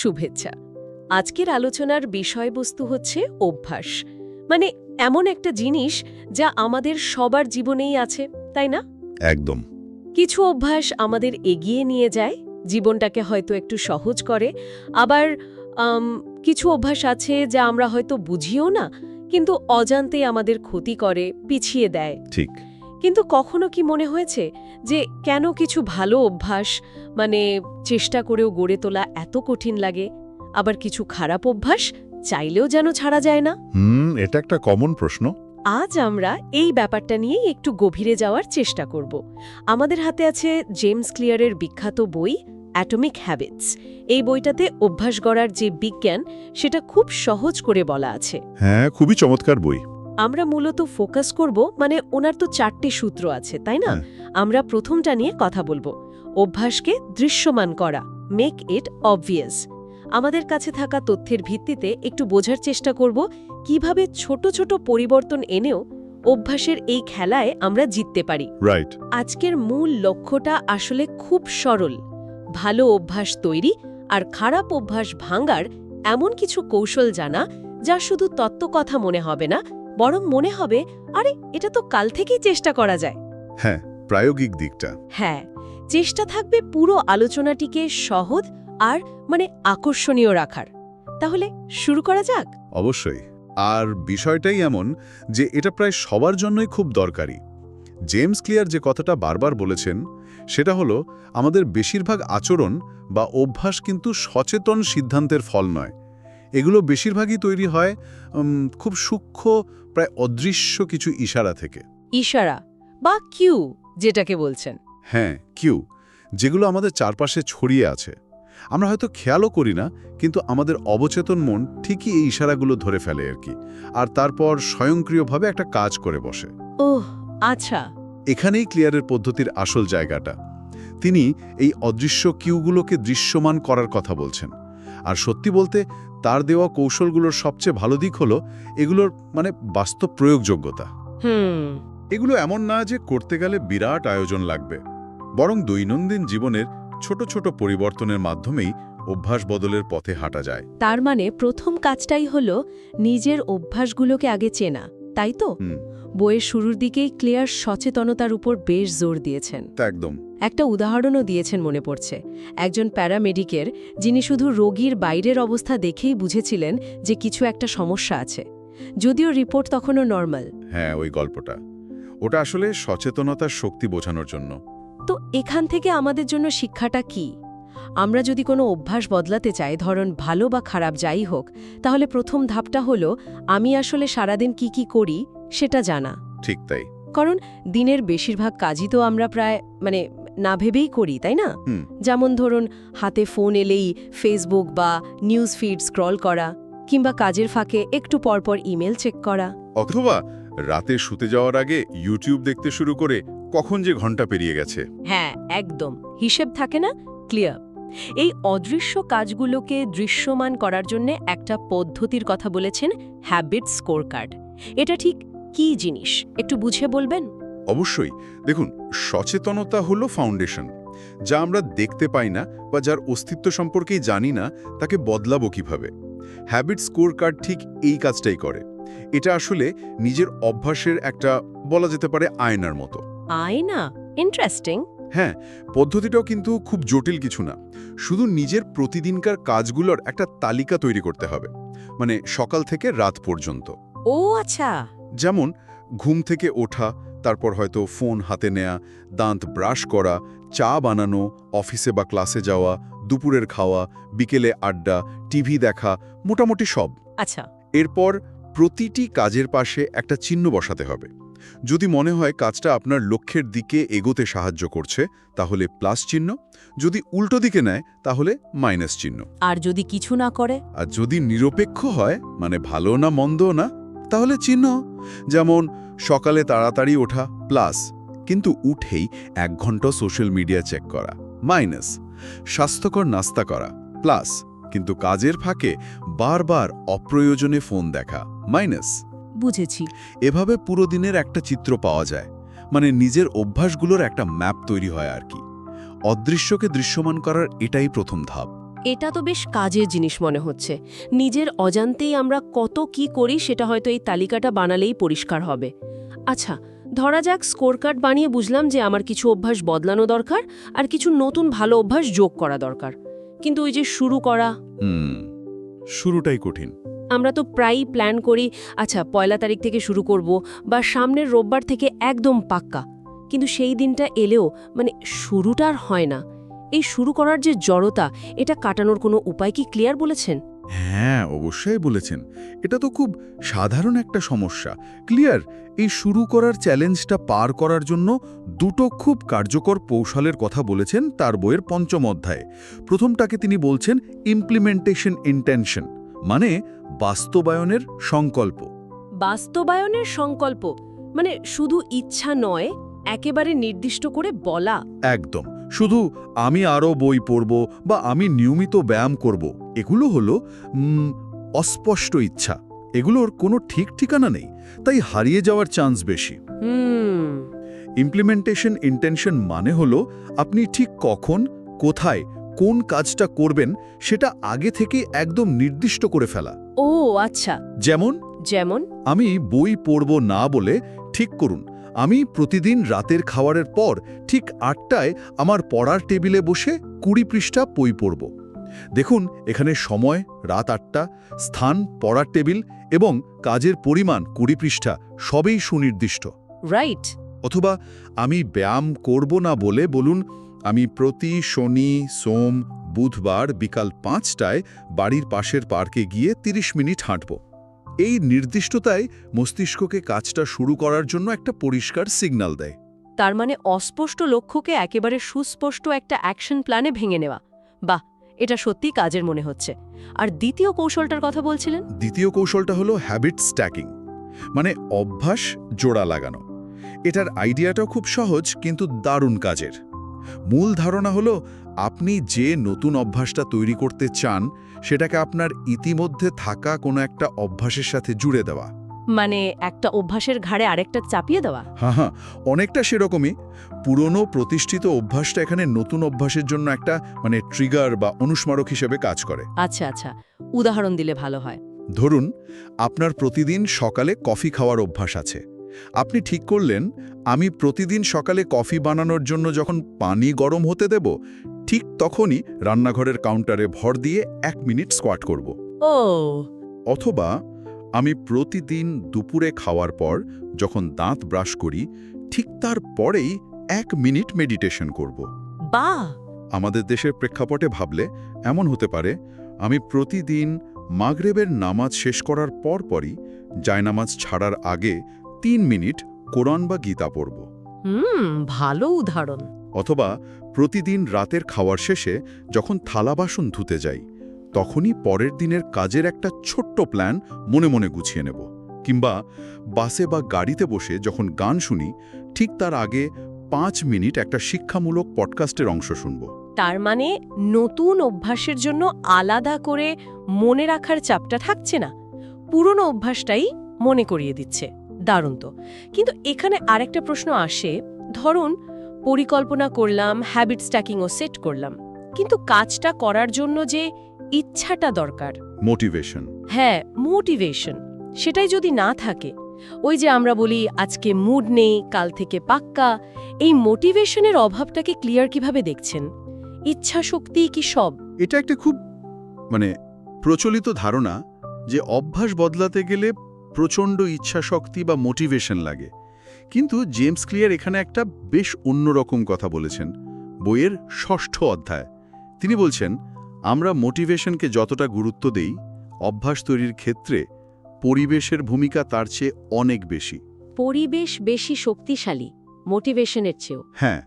শুভেচ্ছা। আজকের আলোচনার বিষয়বস্তু হচ্ছে অভ্যাস। মানে এমন একটা জিনিস যা আমাদের সবার জীবনেই আছে তাই না? একদম। কিছু অভ্যাস আমাদের এগিয়ে নিয়ে যায় জীবনটাকে হয়তো একটু সহজ করে। আবার কিছু অভ্যাস আছে যা আমরা হয়তো বুঝিও না কিন্তু অজান্তে আমাদের ক্ষতি করে পিছিয়ে দেয়। ঠিক। কিন্তু কখনো কি মনে হয়েছে যে কেন কিছু ভালো অভ্যাস মানে চেষ্টা করেও গড়ে তোলা এত কঠিন লাগে? আবার কিছু খারাপ অভ্যাস চাইলেও যেন ছাড়া যায় না? হুম এটা একটা কমন প্রশ্ন। আজ আমরা এই ব্যাপারটা নিয়েই একটু গভীরে যাওয়ার চেষ্টা করব। আমাদের হাতে আছে জেমস ক্লিয়ারের বিখ্যাত বই অ্যাটমিক হ্যাবিটস এই বইটাতে অভ্যাস গড়ার যে বিজ্ঞান সেটা খুব সহজ করে বলা আছে। হ্যাঁ খুবই চমৎকার বই। আমরা মূলত ফোকাস করব মানে ওনার তো চারটে সূত্র আছে তাই না। আমরা প্রথমটা নিয়ে কথা বলব। অভ্যাসকে দৃশ্যমান করা মেক ইট অবভিয়াস আমাদের কাছে থাকা তথ্যের ভিত্তিতে একটু বোঝার চেষ্টা করব কীভাবে ছোট ছোট পরিবর্তন এনেও অভ্যাসের এই খেলায় আমরা জিততে পারি। রাইট আজকের মূল লক্ষ্যটা আসলে খুব সরল। ভালো অভ্যাস তৈরি আর খারাপ অভ্যাস ভাঙার এমন কিছু কৌশল জানা যা শুধু তত্ত্বকথা মনে হবে না বরং মনে হবে আরে এটা তো কাল থেকেই চেষ্টা করা যায়। হ্যাঁ প্রায়োগিক দিকটা। হ্যাঁ চেষ্টা থাকবে পুরো আলোচনাটিকে সহজ আর মানে আকর্ষণীয় রাখার। তাহলে শুরু করা যাক? অবশ্যই। আর বিষয়টাই এমন যে এটা প্রায় সবার জন্যই খুব দরকারি। জেমস ক্লিয়ার যে কথাটা বারবার বলেছেন সেটা হলো আমাদের বেশিরভাগ আচরণ বা অভ্যাস কিন্তু সচেতন সিদ্ধান্তের ফল নয়। এগুলো বেশিরভাগই তৈরি হয় খুব সূক্ষ্ম প্রায় অদৃশ্য কিছু ইশারা থেকে। ইশারা বা কিউ যেটাকে বলছেন। হ্যাঁ কিউ যেগুলো আমাদের চারপাশে ছড়িয়ে আছে। আমরা হয়তো খেয়ালও করি না কিন্তু আমাদের অবচেতন মন ঠিকই এই ইশারাগুলো ধরে ফেলে আর কি আর তারপর স্বয়ংক্রিয়ভাবে একটা কাজ করে বসে। ওহ আচ্ছা। এখানেই ক্লিয়ারের পদ্ধতির আসল জায়গাটা। তিনি এই অদৃশ্য কিউগুলোকে দৃশ্যমান করার কথা বলছেন। আর সত্যি বলতে তার দেওয়া কৌশলগুলোর সবচেয়ে ভালো দিক হলো এগুলোর মানে বাস্তব প্রয়োগযোগ্যতা। এগুলো এমন না যে করতে গেলে বিরাট আয়োজন লাগবে। বরং দৈনন্দিন জীবনের ছোট ছোট পরিবর্তনের মাধ্যমেই অভ্যাস বদলের পথে হাঁটা যায়। তার মানে প্রথম কাজটাই হলো নিজের অভ্যাসগুলোকে আগে চেনা। তাই তো? বইয়ের শুরুর দিকেই ক্লিয়ার সচেতনতার উপর বেশ জোর দিয়েছেন। একদম। একটা উদাহরণও দিয়েছেন মনে পড়ছে। একজন প্যারামেডিকের যিনি শুধু রোগীর বাইরের অবস্থা দেখেই বুঝেছিলেন যে কিছু একটা সমস্যা আছে। যদিও রিপোর্ট তখনও নর্মাল। হ্যাঁ ওই গল্পটা। ওটা আসলে সচেতনতার শক্তি বোঝানোর জন্য। তো এখান থেকে আমাদের জন্য শিক্ষাটা কি? আমরা যদি কোনো অভ্যাস বদলাতে চাই ধরন ভালো বা খারাপ যাই হোক তাহলে প্রথম ধাপটা হলো আমি আসলে সারাদিন কি কি করি সেটা জানা। ঠিক তাই। কারণ দিনের বেশিরভাগ কাজই তো আমরা প্রায় মানে না ভেবেই করি তাই না? যেমন ধরুন হাতে ফোন এলেই ফেসবুক বা নিউজ ফিড স্ক্রল করা কিংবা কাজের ফাঁকে একটু পরপর ইমেল চেক করা। অথবা রাতে শুতে যাওয়ার আগে ইউটিউব দেখতে শুরু করে কখন যে ঘণ্টা পেরিয়ে গেছে। হ্যাঁ একদম। হিসেব থাকে না ক্লিয়ার এই অদৃশ্য কাজগুলোকে দৃশ্যমান করার জন্য একটা পদ্ধতির কথা বলেছেন হ্যাবিট স্কোর কার্ড এটা ঠিক কি জিনিস? একটু বুঝে বলবেন? অবশ্যই। দেখুন সচেতনতা হলো ফাউন্ডেশন। যা আমরা দেখতে পাই না বা যার অস্তিত্ব সম্পর্কেই জানি না তাকে বদলাবো কীভাবে? হ্যাবিট স্কোর কার্ড ঠিক এই কাজটাই করে। এটা আসলে নিজের অভ্যাসের একটা বলা যেতে পারে আয়নার মতো। আয়না? ইন্টারেস্টিং হ্যাঁ পদ্ধতিটাও কিন্তু খুব জটিল কিছু না। শুধু নিজের প্রতিদিনকার কাজগুলোর একটা তালিকা তৈরি করতে হবে মানে সকাল থেকে রাত পর্যন্ত। ও আচ্ছা। যেমন ঘুম থেকে ওঠা তারপর হয়তো ফোন হাতে নেয়া দাঁত ব্রাশ করা চা বানানো অফিসে বা ক্লাসে যাওয়া দুপুরের খাওয়া বিকেলে আড্ডা টিভি দেখা মোটামুটি সব। আচ্ছা। এরপর প্রতিটি কাজের পাশে একটা চিহ্ন বসাতে হবে। যদি মনে হয় কাজটা আপনার লক্ষ্যের দিকে এগোতে সাহায্য করছে তাহলে প্লাস চিহ্ন। যদি উল্টো দিকে নেয় তাহলে মাইনাস চিহ্ন। আর যদি কিছু না করে? আর যদি নিরপেক্ষ হয় মানে ভালো না মন্দ না তাহলে চিহ্ন। যেমন সকালে তাড়াতাড়ি ওঠা প্লাস। কিন্তু উঠেই এক ঘণ্টা সোশ্যাল মিডিয়া চেক করা মাইনাস। স্বাস্থ্যকর নাস্তা করা প্লাস। কিন্তু কাজের ফাঁকে বারবার অপ্রয়োজনে ফোন দেখা মাইনাস। বুঝেছি। এভাবে পুরো দিনের একটা চিত্র পাওয়া যায়। মানে নিজের অভ্যাসগুলোর একটা ম্যাপ তৈরি হয় আর কি। অদৃশ্যকে দৃশ্যমান করার এটাই প্রথম ধাপ। এটা তো বেশ কাজের জিনিস মনে হচ্ছে। নিজের অজান্তেই আমরা কত কি করি সেটা হয়তো এই তালিকাটা বানালেই পরিষ্কার হবে। আচ্ছা ধরা যাক স্কোর কার্ড বানিয়ে বুঝলাম যে আমার কিছু অভ্যাস বদলানো দরকার আর কিছু নতুন ভালো অভ্যাস যোগ করা দরকার। কিন্তু ওই যে শুরু করা হুম শুরুটাই কঠিন। আমরা তো প্রায়ই প্ল্যান করি আচ্ছা পয়লা তারিখ থেকে শুরু করব বা সামনের রোববার থেকে একদম পাক্কা। কিন্তু সেই দিনটা এলেও মানে শুরুটা আর হয় না। এই শুরু করার যে জড়তা, এটা কাটানোর কোনো উপায় কি ক্লিয়ার বলেছেন? হ্যাঁ অবশ্যই বলেছেন। এটা তো খুব সাধারণ একটা সমস্যা। ক্লিয়ার এই শুরু করার চ্যালেঞ্জটা পার করার জন্য দুটো খুব কার্যকর কৌশলের কথা বলেছেন তার বইয়ের পঞ্চম অধ্যায়ে। প্রথমটাকে তিনি বলছেন ইমপ্লিমেন্টেশন ইন্টেনশন মানে বাস্তবায়নের সংকল্প। বাস্তবায়নের সংকল্প মানে শুধু ইচ্ছা নয় একেবারে নির্দিষ্ট করে বলা। একদম। শুধু আমি আরও বই পড়ব বা আমি নিয়মিত ব্যায়াম করব এগুলো হলো অস্পষ্ট ইচ্ছা। এগুলোর কোনো ঠিক ঠিকানা নেই তাই হারিয়ে যাওয়ার চান্স বেশি। ইমপ্লিমেন্টেশন ইন্টেনশন মানে হলো আপনি ঠিক কখন কোথায় কোন কাজটা করবেন সেটা আগে থেকে একদম নির্দিষ্ট করে ফেলা। ও আচ্ছা। যেমন? যেমন? আমি বই পড়ব না বলে ঠিক করুন। আমি প্রতিদিন রাতের খাবারের পর ঠিক আটটায় আমার পড়ার টেবিলে বসে কুড়ি পৃষ্ঠা বই পড়ব। দেখুন এখানে সময় রাত আটটা স্থান পড়ার টেবিল এবং কাজের পরিমাণ কুড়ি পৃষ্ঠা সবই সুনির্দিষ্ট। রাইট। অথবা আমি ব্যায়াম করব না বলে বলুন আমি প্রতি শনি সোম বুধবার বিকাল পাঁচটায় বাড়ির পাশের পার্কে গিয়ে ৩০ মিনিট হাঁটব। এই নির্দিষ্টতায় মস্তিষ্ককে কাজটা শুরু করার জন্য একটা পরিষ্কার সিগন্যাল দেয়। তার মানে অস্পষ্ট লক্ষ্যকে একেবারে সুস্পষ্ট একটা অ্যাকশন প্ল্যানে ভেঙে নেওয়া। বাহ এটা সত্যি কাজের মনে হচ্ছে। আর দ্বিতীয় কৌশলটার কথা বলছিলেন? দ্বিতীয় কৌশলটা হলো হ্যাবিট স্ট্যাকিং মানে অভ্যাস জোড়া লাগানো। এটার আইডিয়াটাও খুব সহজ কিন্তু দারুণ কাজের। মূল ধারণা হলো আপনি যে নতুন অভ্যাসটা তৈরি করতে চান সেটাকে আপনার ইতিমধ্যে থাকা কোনো একটা অভ্যাসের সাথে জুড়ে দেওয়া। মানে একটা অভ্যাসের ঘাড়ে আরেকটা চাপিয়ে দেওয়া? হ্যাঁ হ্যাঁ অনেকটা সেরকমই। পুরনো প্রতিষ্ঠিত অভ্যাসটা এখানে নতুন অভ্যাসের জন্য একটা মানে ট্রিগার বা অনুস্মারক হিসেবে কাজ করে। আচ্ছা আচ্ছা উদাহরণ দিলে ভালো হয়। ধরুন আপনার প্রতিদিন সকালে কফি খাওয়ার অভ্যাস আছে। আপনি ঠিক করলেন আমি প্রতিদিন সকালে কফি বানানোর জন্য যখন পানি গরম হতে দেব ঠিক তখনই রান্নাঘরের কাউন্টারে ভর দিয়ে এক মিনিট স্কোয়াট করব। ও। অথবা আমি প্রতিদিন দুপুরে খাওয়ার পর যখন দাঁত ব্রাশ করি ঠিক তার পরেই এক মিনিট মেডিটেশন করব। বা আমাদের দেশের প্রেক্ষাপটে ভাবলে এমন হতে পারে আমি প্রতিদিন মাগরেবের নামাজ শেষ করার পরপরই জায়নামাজ ছাড়ার আগে তিন মিনিট কোরআন বা গীতা পড়ব। হুম ভালো উদাহরণ। অথবা প্রতিদিন রাতের খাওয়ার শেষে যখন থালা বাসন ধুতে যাই তখনই পরের দিনের কাজের একটা ছোট্ট প্ল্যান মনে মনে গুছিয়ে নেব। কিংবা বাসে বা গাড়িতে বসে যখন গান শুনি ঠিক তার আগে পাঁচ মিনিট একটা শিক্ষামূলক পডকাস্টের অংশ শুনব। তার মানে নতুন অভ্যাসের জন্য আলাদা করে মনে রাখার চাপটা থাকছে না। পুরনো অভ্যাসটাই মনে করিয়ে দিচ্ছে। দারুণ তো। কিন্তু এখানে আরেকটা প্রশ্ন আসে ধরুন পরিকল্পনা করলাম হ্যাবিট স্ট্যাকিংও সেট করলাম কিন্তু কাজটা করার জন্য যে ইচ্ছাটা দরকার। মোটিভেশন হ্যাঁ মোটিভেশন সেটাই যদি না থাকে ওই যে আমরা বলি আজকে মুড নেই কাল থেকে পাক্কা এই মোটিভেশনের অভাবটাকে ক্লিয়ার কীভাবে দেখছেন? ইচ্ছা শক্তি কি সব? এটা একটা খুব মানে প্রচলিত ধারণা যে অভ্যাস বদলাতে গেলে প্রচণ্ড ইচ্ছাশক্তি বা মোটিভেশন লাগে। কিন্তু জেমস ক্লিয়ার এখানে একটা বেশ অন্যরকম কথা বলেছেন বইয়ের ষষ্ঠ অধ্যায়। তিনি বলছেন আমরা মোটিভেশনকে যতটা গুরুত্ব দেই অভ্যাস তৈরির ক্ষেত্রে পরিবেশের ভূমিকা তার চেয়ে অনেক বেশি। পরিবেশ বেশি শক্তিশালী মোটিভেশনের চেয়েও। হ্যাঁ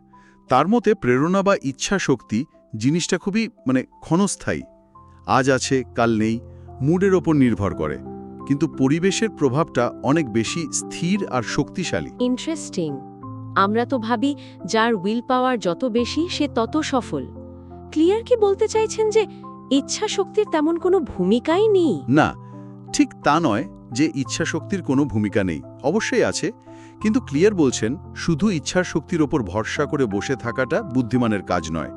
তার মতে প্রেরণা বা ইচ্ছা শক্তি জিনিসটা খুবই মানে ক্ষণস্থায়ী। আজ আছে কাল নেই মুডের ওপর নির্ভর করে। কিন্তু পরিবেশের প্রভাবটা অনেক বেশি স্থির আর শক্তিশালী। ইন্টারেস্টিং আমরা তো ভাবি যার উইল পাওয়ার যত বেশি সে তত সফল। ক্লিয়ার কি বলতে চাইছেন যে ইচ্ছা শক্তির তেমন কোনো ভূমিকাই নেই? না ঠিক তা নয় যে ইচ্ছা শক্তির কোনো ভূমিকা নেই। অবশ্যই আছে কিন্তু ক্লিয়ার বলছেন শুধু ইচ্ছার শক্তির ওপর ভরসা করে বসে থাকাটা বুদ্ধিমানের কাজ নয়।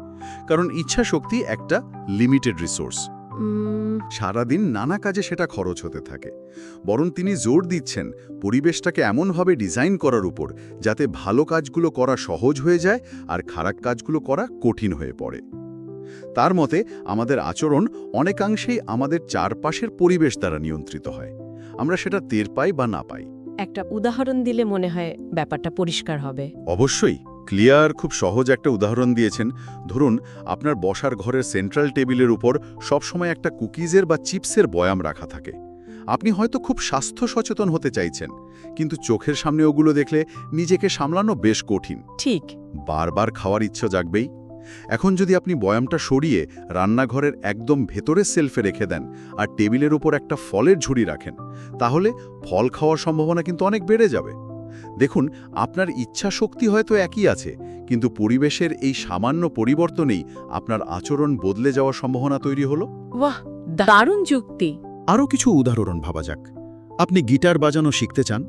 কারণ ইচ্ছা শক্তি একটা লিমিটেড রিসোর্স সারাদিন নানা কাজে সেটা খরচ হতে থাকে। বরং তিনি জোর দিচ্ছেন পরিবেশটাকে এমনভাবে ডিজাইন করার উপর যাতে ভালো কাজগুলো করা সহজ হয়ে যায় আর খারাপ কাজগুলো করা কঠিন হয়ে পড়ে। তার মতে আমাদের আচরণ অনেকাংশেই আমাদের চারপাশের পরিবেশ দ্বারা নিয়ন্ত্রিত হয়। আমরা সেটা টের পাই বা না পাই। একটা উদাহরণ দিলে মনে হয় ব্যাপারটা পরিষ্কার হবে। অবশ্যই। ক্লিয়ার খুব সহজ একটা উদাহরণ দিয়েছেন। ধরুন আপনার বসার ঘরের সেন্ট্রাল টেবিলের উপর সবসময় একটা কুকিজের বা চিপসের বয়াম রাখা থাকে। আপনি হয়তো খুব স্বাস্থ্য সচেতন হতে চাইছেন কিন্তু চোখের সামনে ওগুলো দেখলে নিজেকে সামলানো বেশ কঠিন। ঠিক। বারবার খাওয়ার ইচ্ছা জাগবেই। এখন যদি আপনি বয়ামটা সরিয়ে রান্নাঘরের একদম ভেতরে সেলফে রেখে দেন আর টেবিলের উপর একটা ফলের ঝুড়ি রাখেন তাহলে ফল খাওয়ার সম্ভাবনা কিন্তু অনেক বেড়ে যাবে। দেখুন আপনার ইচ্ছা শক্তি হয়তো একই আছে কিন্তু পরিবেশের এই সামান্য পরিবর্তনেই আপনার আচরণ বদলে যাওয়ার সম্ভাবনা তৈরি হলো। বাহ দারুণ যুক্তি। আরও কিছু উদাহরণ ভাবা যাক। আপনি গিটার বাজানো শিখতে চান?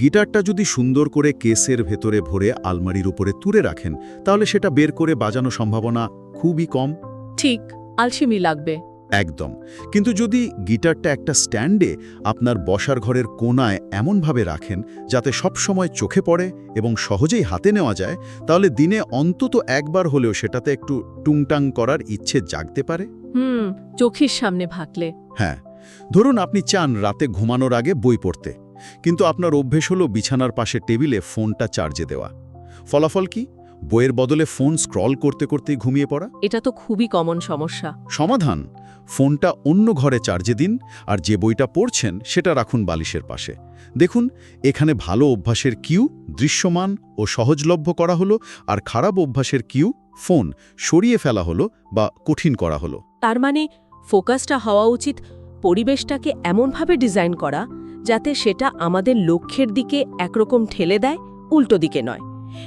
গিটারটা যদি সুন্দর করে কেসের ভেতরে ভরে আলমারির উপরে তুলে রাখেন তাহলে সেটা বের করে বাজানো সম্ভাবনা খুবই কম। ঠিক আলসেমি লাগবে। একদম। কিন্তু যদি গিটারটা একটা স্ট্যান্ডে আপনার বসার ঘরের কোনায় এমনভাবে রাখেন যাতে সব সময় চোখে পড়ে এবং সহজেই হাতে নেওয়া যায় তাহলে দিনে অন্তত একবার হলেও সেটাতে একটু টুংটাং করার ইচ্ছে জাগতে পারে? হুম চোখের সামনে ভাকলে হ্যাঁ ধরুন আপনি চান রাতে ঘুমানোর আগে বই পড়তে কিন্তু আপনার অভ্যেস হলো বিছানার পাশে টেবিলে ফোনটা চার্জে দেওয়া। ফলাফল কি? বইয়ের বদলে ফোন স্ক্রল করতে করতেই ঘুমিয়ে পড়া? এটা তো খুবই কমন সমস্যা। সমাধান। ফোনটা অন্য ঘরে চার্জে দিন আর যে বইটা পড়ছেন সেটা রাখুন বালিশের পাশে। দেখুন এখানে ভালো অভ্যাসের কিউ দৃশ্যমান ও সহজলভ্য করা হলো আর খারাপ অভ্যাসের কিউ ফোন সরিয়ে ফেলা হলো বা কঠিন করা হলো। তার মানে ফোকাসটা হওয়া উচিত পরিবেশটাকে এমনভাবে ডিজাইন করা যাতে সেটা আমাদের লক্ষ্যের দিকে একরকম ঠেলে দেয় উল্টো দিকে নয়।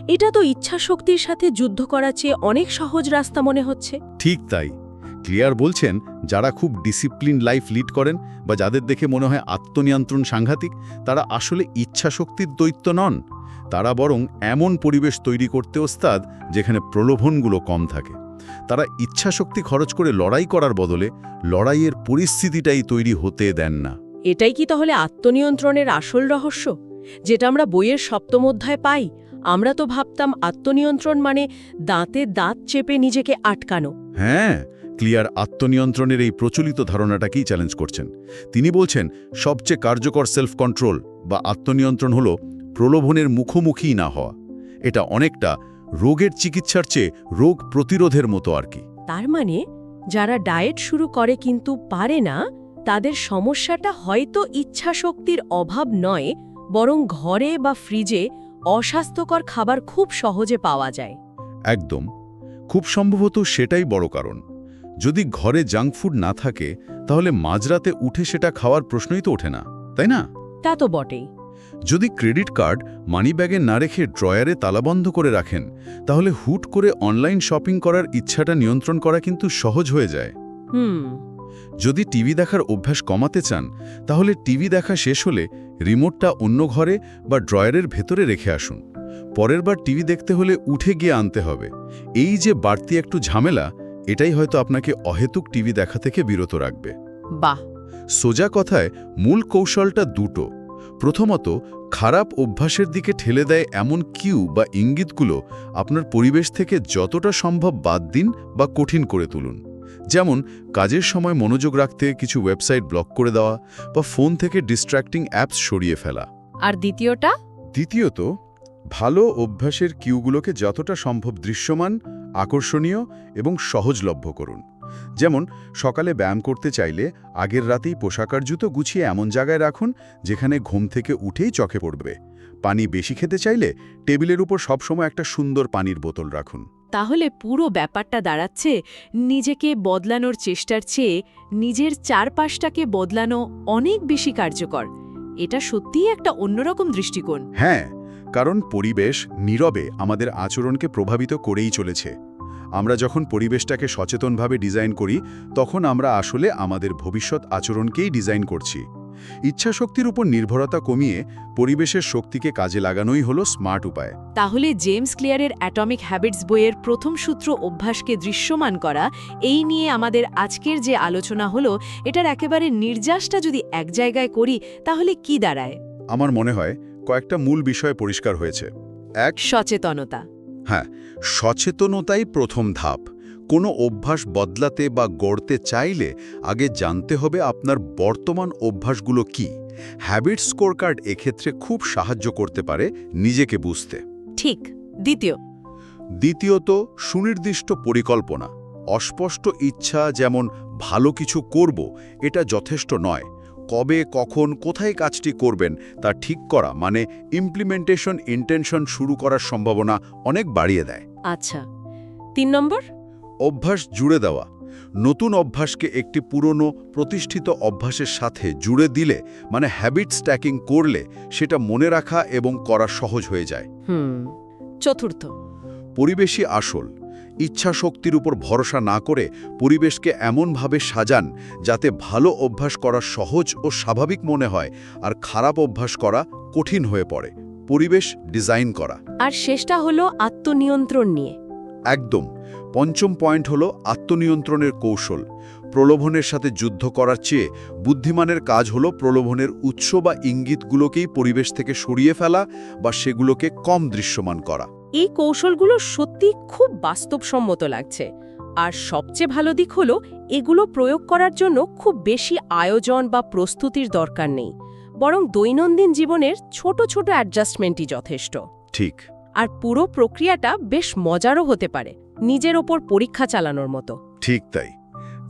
এটা তো ইচ্ছা শক্তির সাথে যুদ্ধ করার চেয়ে অনেক সহজ রাস্তা মনে হচ্ছে। ঠিক তাই। ক্লিয়ার বলছেন যারা খুব ডিসিপ্লিন লাইফ লিড করেন বা যাদের দেখে মনে হয় আত্মনিয়ন্ত্রণ সাংঘাতিক তারা আসলে ইচ্ছাশক্তির দৈত্য নন। তারা বরং এমন পরিবেশ তৈরি করতে ওস্তাদ যেখানে প্রলোভনগুলো কম থাকে। তারা ইচ্ছাশক্তি খরচ করে লড়াই করার বদলে লড়াইয়ের পরিস্থিতিটাই তৈরি হতে দেন না। এটাই কি তাহলে আত্মনিয়ন্ত্রণের আসল রহস্য? যেটা আমরা বইয়ের সপ্তম অধ্যায় পাই আমরা তো ভাবতাম আত্মনিয়ন্ত্রণ মানে দাঁতে দাঁত চেপে নিজেকে আটকানো। হ্যাঁ ক্লিয়ার আত্মনিয়ন্ত্রণের এই প্রচলিত ধারণাটাকেই চ্যালেঞ্জ করছেন। তিনি বলছেন সবচেয়ে কার্যকর সেলফ কন্ট্রোল বা আত্মনিয়ন্ত্রণ হল প্রলোভনের মুখোমুখি না হওয়া। এটা অনেকটা রোগের চিকিৎসার চেয়ে রোগ প্রতিরোধের মতো আর কি। তার মানে যারা ডায়েট শুরু করে কিন্তু পারে না তাদের সমস্যাটা হয়তো ইচ্ছাশক্তির অভাব নয় বরং ঘরে বা ফ্রিজে অস্বাস্থ্যকর খাবার খুব সহজে পাওয়া যায়। একদম। খুব সম্ভবত সেটাই বড় কারণ। যদি ঘরে জাঙ্ক ফুড না থাকে তাহলে মাঝরাতে উঠে সেটা খাওয়ার প্রশ্নই তো ওঠে না তাই না? তা তো বটেই। যদি ক্রেডিট কার্ড মানিব্যাগে না রেখে ড্রয়ারে তালাবন্ধ করে রাখেন তাহলে হুট করে অনলাইন শপিং করার ইচ্ছাটা নিয়ন্ত্রণ করা কিন্তু সহজ হয়ে যায়। হুম। যদি টিভি দেখার অভ্যাস কমাতে চান তাহলে টিভি দেখা শেষ হলে রিমোটটা অন্য ঘরে বা ড্রয়ারের ভেতরে রেখে আসুন। পরের বার টিভি দেখতে হলে উঠে গিয়ে আনতে হবে। এই যে বাড়তি একটু ঝামেলা এটাই হয়তো আপনাকে অহেতুক টিভি দেখা থেকে বিরত রাখবে। বাহ। সোজা কথায় মূল কৌশলটা দুটো। প্রথমত খারাপ অভ্যাসের দিকে ঠেলে দেয় এমন কিউ বা ইঙ্গিতগুলো আপনার পরিবেশ থেকে যতটা সম্ভব বাদ দিন বা কঠিন করে তুলুন। যেমন কাজের সময় মনোযোগ রাখতে কিছু ওয়েবসাইট ব্লক করে দেওয়া বা ফোন থেকে ডিস্ট্র্যাক্টিং অ্যাপস সরিয়ে ফেলা। আর দ্বিতীয়টা? দ্বিতীয়ত ভালো অভ্যাসের কিউগুলোকে যতটা সম্ভব দৃশ্যমান আকর্ষণীয় এবং সহজলভ্য করুন। যেমন সকালে ব্যায়াম করতে চাইলে আগের রাতেই পোশাকার জুতো গুছিয়ে এমন জায়গায় রাখুন যেখানে ঘুম থেকে উঠেই চোখে পড়বে। পানি বেশি খেতে চাইলে টেবিলের উপর সবসময় একটা সুন্দর পানির বোতল রাখুন। তাহলে পুরো ব্যাপারটা দাঁড়াচ্ছে নিজেকে বদলানোর চেষ্টার চেয়ে নিজের চারপাশটাকে বদলানো অনেক বেশি কার্যকর। এটা সত্যিই একটা অন্যরকম দৃষ্টিকোণ। হ্যাঁ কারণ পরিবেশ নীরবে আমাদের আচরণকে প্রভাবিত করেই চলেছে। আমরা যখন পরিবেশটাকে সচেতনভাবে ডিজাইন করি তখন আমরা আসলে আমাদের ভবিষ্যৎ আচরণকেই ডিজাইন করছি। ইচ্ছাশক্তির উপর নির্ভরতা কমিয়ে পরিবেশের শক্তিকে কাজে লাগানোই হলো স্মার্ট উপায়। তাহলে জেমস ক্লিয়ারের অ্যাটমিক হ্যাবিটস বইয়ের প্রথম সূত্র অভ্যাসকে দৃশ্যমান করা এই নিয়ে আমাদের আজকের যে আলোচনা হলো এটার একেবারে নির্যাসটা যদি এক জায়গায় করি তাহলে কি দাঁড়ায়? আমার মনে হয় কয়েকটা মূল বিষয় পরিষ্কার হয়েছে। এক সচেতনতা। হ্যাঁ সচেতনতাই প্রথম ধাপ। কোনো অভ্যাস বদলাতে বা গড়তে চাইলে আগে জানতে হবে আপনার বর্তমান অভ্যাসগুলো কি। হ্যাবিট স্কোর কার্ড এক্ষেত্রে খুব সাহায্য করতে পারে নিজেকে বুঝতে। ঠিক দ্বিতীয়। দ্বিতীয়ত সুনির্দিষ্ট পরিকল্পনা। অস্পষ্ট ইচ্ছা যেমন ভালো কিছু করব এটা যথেষ্ট নয়। কবে কখন কোথায় কাজটি করবেন তা ঠিক করা মানে ইমপ্লিমেন্টেশন ইন্টেনশন শুরু করার সম্ভাবনা অনেক বাড়িয়ে দেয়। আচ্ছা তিন নম্বর? অভ্যাস জুড়ে দেওয়া। নতুন অভ্যাসকে একটি পুরনো প্রতিষ্ঠিত অভ্যাসের সাথে জুড়ে দিলে মানে হ্যাবিট স্ট্যাকিং করলে সেটা মনে রাখা এবং করা সহজ হয়ে যায়। চতুর্থ। পরিবেশই আসল। ইচ্ছা শক্তির উপর ভরসা না করে পরিবেশকে এমনভাবে সাজান যাতে ভালো অভ্যাস করা সহজ ও স্বাভাবিক মনে হয় আর খারাপ অভ্যাস করা কঠিন হয়ে পড়ে। পরিবেশ ডিজাইন করা। আর শেষটা হলো আত্মনিয়ন্ত্রণ নিয়ে। একদম। পঞ্চম পয়েন্ট হল আত্মনিয়ন্ত্রণের কৌশল। প্রলোভনের সাথে যুদ্ধ করার চেয়ে বুদ্ধিমানের কাজ হল প্রলোভনের উৎস বা ইঙ্গিতগুলোকেই পরিবেশ থেকে সরিয়ে ফেলা বা সেগুলোকে কম দৃশ্যমান করা। এই কৌশলগুলো সত্যি খুব বাস্তবসম্মত লাগছে। আর সবচেয়ে ভালো দিক হলো এগুলো প্রয়োগ করার জন্য খুব বেশি আয়োজন বা প্রস্তুতির দরকার নেই। বরং দৈনন্দিন জীবনের ছোট ছোট অ্যাডজাস্টমেন্টই যথেষ্ট। ঠিক। আর পুরো প্রক্রিয়াটা বেশ মজারও হতে পারে নিজের ওপর পরীক্ষা চালানোর মতো। ঠিক তাই।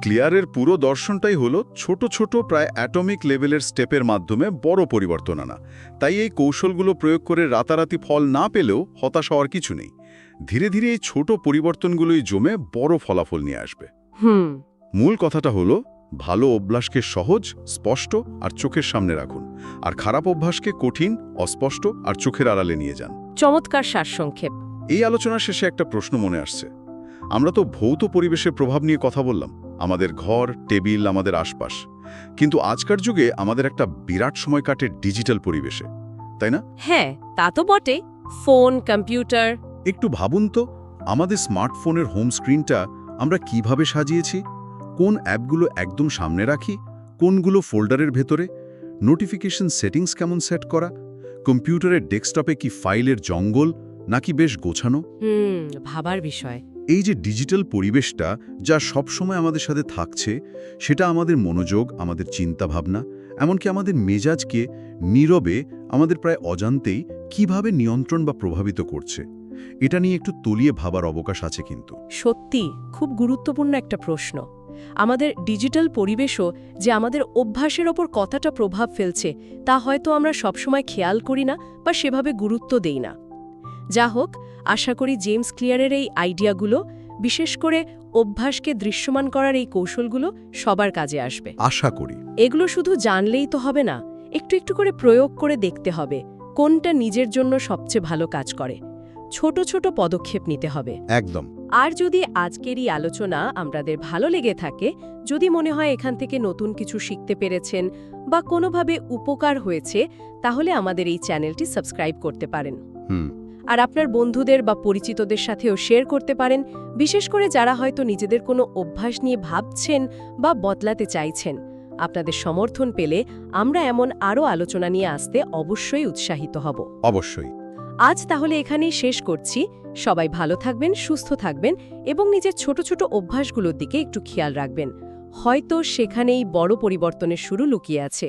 ক্লিয়ারের পুরো দর্শনটাই হলো ছোট ছোট প্রায় অ্যাটমিক লেভেলের স্টেপের মাধ্যমে বড় পরিবর্তন আনা। তাই এই কৌশলগুলো প্রয়োগ করে রাতারাতি ফল না পেলেও হতাশ হওয়ার কিছু নেই। ধীরে ধীরে এই ছোট পরিবর্তনগুলোই জমে বড় ফলাফল নিয়ে আসবে। হুম। মূল কথাটা হলো ভালো অভ্যাসকে সহজ স্পষ্ট আর চোখের সামনে রাখুন। আর খারাপ অভ্যাসকে কঠিন অস্পষ্ট আর চোখের আড়ালে নিয়ে যান। চমৎকার সারসংক্ষেপ। এই আলোচনার শেষে একটা প্রশ্ন মনে আসছে। আমরা তো ভৌত পরিবেশের প্রভাব নিয়ে কথা বললাম আমাদের ঘর টেবিল আমাদের আশপাশ। কিন্তু আজকার যুগে আমাদের একটা বিরাট সময় কাটে ডিজিটাল পরিবেশে তাই না? হ্যাঁ তা তো বটে। Phone computer. একটু ভাবুন তো আমাদের স্মার্টফোনের হোম স্ক্রিনটা আমরা কীভাবে সাজিয়েছি? কোন অ্যাপগুলো একদম সামনে রাখি? কোনগুলো ফোল্ডারের ভেতরে? নোটিফিকেশন সেটিংস কেমন সেট করা? কম্পিউটারের ডেস্কটপে কি ফাইলের জঙ্গল নাকি বেশ গোছানো? হুম ভাবার বিষয়। এই যে ডিজিটাল পরিবেশটা যা সবসময় আমাদের সাথে থাকছে, সেটা আমাদের মনোযোগ, আমাদের চিন্তাভাবনা, এমনকি আমাদের মেজাজকে নীরবে আমাদের প্রায় অজান্তেই কীভাবে নিয়ন্ত্রণ বা প্রভাবিত করছে, এটা নিয়ে একটু তলিয়ে ভাবার অবকাশ আছে কিন্তু। সত্যি, খুব গুরুত্বপূর্ণ একটা প্রশ্ন। আমাদের ডিজিটাল পরিবেশও যে আমাদের অভ্যাসের ওপর কতটা প্রভাব ফেলছে, তা হয়তো আমরা সবসময় খেয়াল করি না বা সেভাবে গুরুত্ব দেই না। যা হোক আশা করি জেমস ক্লিয়ারের এই আইডিয়াগুলো বিশেষ করে অভ্যাসকে দৃশ্যমান করার এই কৌশলগুলো সবার কাজে আসবে। আশা করি। এগুলো শুধু জানলেই তো হবে না একটু একটু করে প্রয়োগ করে দেখতে হবে কোনটা নিজের জন্য সবচেয়ে ভালো কাজ করে। ছোট ছোট পদক্ষেপ নিতে হবে। একদম। আর যদি আজকের এই আলোচনা আমাদের ভালো লেগে থাকে যদি মনে হয় এখান থেকে নতুন কিছু শিখতে পেরেছেন বা কোনোভাবে উপকার হয়েছে তাহলে আমাদের এই চ্যানেলটি সাবস্ক্রাইব করতে পারেন। হুম। আর আপনার বন্ধুদের বা পরিচিতদের সাথেও শেয়ার করতে পারেন বিশেষ করে যারা হয়তো নিজেদের কোনো অভ্যাস নিয়ে ভাবছেন বা বদলাতে চাইছেন। আপনাদের সমর্থন পেলে আমরা এমন আরও আলোচনা নিয়ে আসতে অবশ্যই উৎসাহিত হব। অবশ্যই। আজ তাহলে এখানেই শেষ করছি। সবাই ভালো থাকবেন সুস্থ থাকবেন এবং নিজের ছোট ছোট অভ্যাসগুলোর দিকে একটু খেয়াল রাখবেন। হয়তো সেখানেই বড় পরিবর্তনের শুরু লুকিয়ে আছে।